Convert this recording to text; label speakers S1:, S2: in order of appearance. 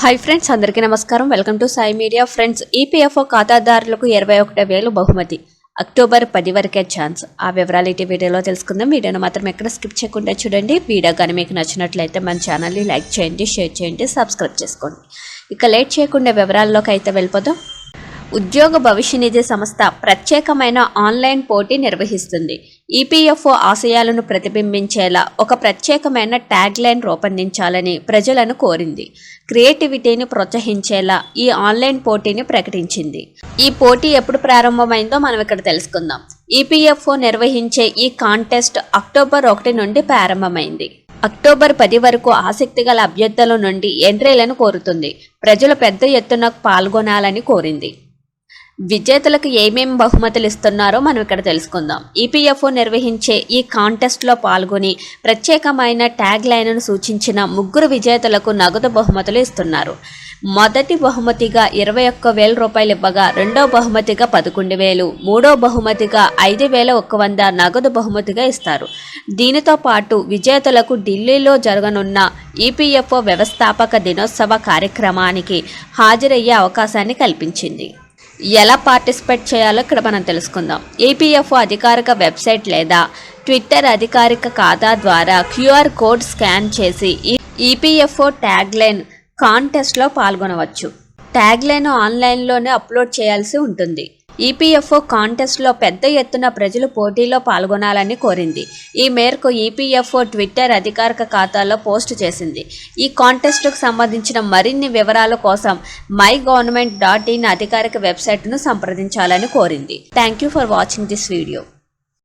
S1: Hi friends అందరికీ నమస్కారం. Welcome to Sai media friends EPFO ఖాతాదారులకు ఇరవై ఒకటి వేలు బహుమతి. అక్టోబర్ పది వరకే ఛాన్స్ ఆ వివరాలు ఇటు వీడియోలో తెలుసుకుందాం. వీడియోను మాత్రం ఎక్కడ స్కిప్ చేయకుండా చూడండి. వీడియో కానీ మీకు నచ్చినట్లయితే మన ఛానల్ని లైక్ చేయండి షేర్ చేయండి సబ్స్క్రైబ్ చేసుకోండి. ఇక లేట్ చేయకుండా వివరాల్లోకి అయితే వెళ్ళిపోదాం. ఉద్యోగ భవిష్య నిధి సంస్థ ప్రత్యేకమైన ఆన్లైన్ పోటీ నిర్వహిస్తుంది. ఈపీఎఫ్ఓ ఆశయాలను ప్రతిబింబించేలా ఒక ప్రత్యేకమైన ట్యాగ్ లైన్ రూపొందించాలని ప్రజలను కోరింది. క్రియేటివిటీని ప్రోత్సహించేలా ఈ ఆన్లైన్ పోటీని ప్రకటించింది. ఈ పోటీ ఎప్పుడు ప్రారంభమైందో మనం ఇక్కడ తెలుసుకుందాం. ఈపీఎఫ్ఓ నిర్వహించే ఈ కాంటెస్ట్ అక్టోబర్ ఒకటి నుండి ప్రారంభమైంది. అక్టోబర్ పది వరకు ఆసక్తి గల అభ్యర్థుల నుండి ఎంట్రీలను కోరుతుంది. ప్రజలు పెద్ద ఎత్తున పాల్గొనాలని కోరింది. విజేతలకు ఏమేం బహుమతులు ఇస్తున్నారో మనం ఇక్కడ తెలుసుకుందాం. ఈపీఎఫ్ఓ నిర్వహించే ఈ కాంటెస్ట్లో పాల్గొని ప్రత్యేకమైన ట్యాగ్ లైన్ను సూచించిన ముగ్గురు విజేతలకు నగదు బహుమతులు ఇస్తున్నారు. మొదటి బహుమతిగా ఇరవై ఒక్క వేల రూపాయలు ఇవ్వగా రెండో బహుమతిగా పదకొండు వేలు మూడో బహుమతిగా ఐదు వేల ఒక్క వంద నగదు బహుమతిగా ఇస్తారు. దీనితో పాటు విజేతలకు ఢిల్లీలో జరగనున్న ఈపీఎఫ్ఓ వ్యవస్థాపక దినోత్సవ కార్యక్రమానికి హాజరయ్యే అవకాశాన్ని కల్పించింది. ఎలా పార్టిసిపేట్ చేయాలో ఇక్కడ మనం తెలుసుకుందాం. ఏపీఎఫ్ఓ అధికారిక వెబ్సైట్ లేదా ట్విట్టర్ అధికారిక ఖాతా ద్వారా క్యూఆర్ కోడ్ స్కాన్ చేసి ఈపీఎఫ్ఓ ట్యాగ్ లైన్ కాంటెస్ట్లో పాల్గొనవచ్చు. ట్యాగ్ లైన్ ఆన్లైన్లోనే అప్లోడ్ చేయాల్సి ఉంటుంది. ఈపీఎఫ్ఓ కాంటెస్ట్లో పెద్ద ఎత్తున ప్రజలు పోటీలో పాల్గొనాలని కోరింది. ఈ మేరకు ఈపీఎఫ్ఓ ట్విట్టర్ అధికారిక ఖాతాలో పోస్ట్ చేసింది. ఈ కాంటెస్ట్కు సంబంధించిన మరిన్ని వివరాల కోసం మై గవర్నమెంట్ డాట్ ఇన్ అధికారిక వెబ్సైట్ను సంప్రదించాలని కోరింది. Thank you for watching this video